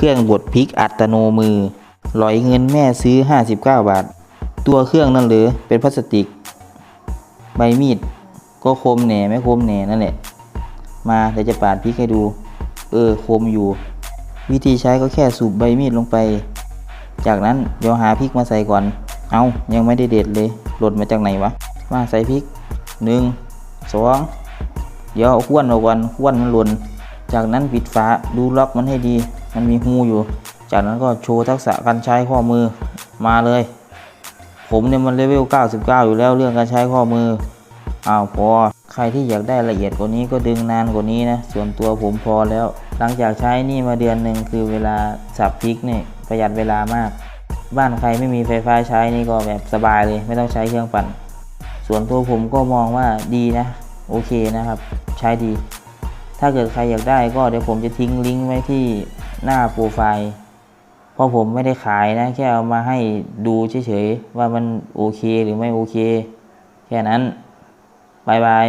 เครื่องบดพริกอัตโนมือหลอยเงินแม่ซื้อ 59 บาท ตัวเครื่องนั่นหรือเป็นพลาสติก ใบมีด ก็คมแหน่ไม่คมแหน่นั่นแหละ มาเดี๋ยวจะปาดพริกให้ดู เออคมอยู่ วิธีใช้ก็แค่สูบใบมีดลงไป จากนั้นเดี๋ยวหาพริกมาใส่ก่อน เอายังไม่ได้เด็ดเลยหล่นมาจากไหนวะ มาใส่พริกหนึ่งสองเดี๋ยวเอาขวนเอาก่อนขวนมันหล่นจากนั้นปิดฝาดูล็อกมันให้ดี มันมีหูอยู่ จากนั้นก็โชว์ทักษะการใช้ข้อมือมาเลย ผมเนี่ยมันเลเวล 99 อยู่แล้วเรื่องการใช้ข้อมืออ้าวพอใครที่อยากได้ละเอียดกว่านี้ก็ดึงนานกว่านี้นะ ส่วนตัวผมพอแล้ว หลังจากใช้นี่มาเดือนหนึ่งคือเวลาสับพริกเนี่ยประหยัดเวลามาก บ้านใครไม่มีไฟฟ้าใช้นี่ก็แบบสบายเลย ไม่ต้องใช้เครื่องปั่น ส่วนตัวผมก็มองว่าดีนะ โอเคนะครับ ใช้ดี ถ้าเกิดใครอยากได้ก็เดี๋ยวผมจะทิ้งลิงก์ไว้ที่ หน้าโปรไฟล์เพราะผมไม่ได้ขายนะ แค่เอามาให้ดูเฉยๆว่ามันโอเคหรือไม่โอเค แค่นั้นบายบาย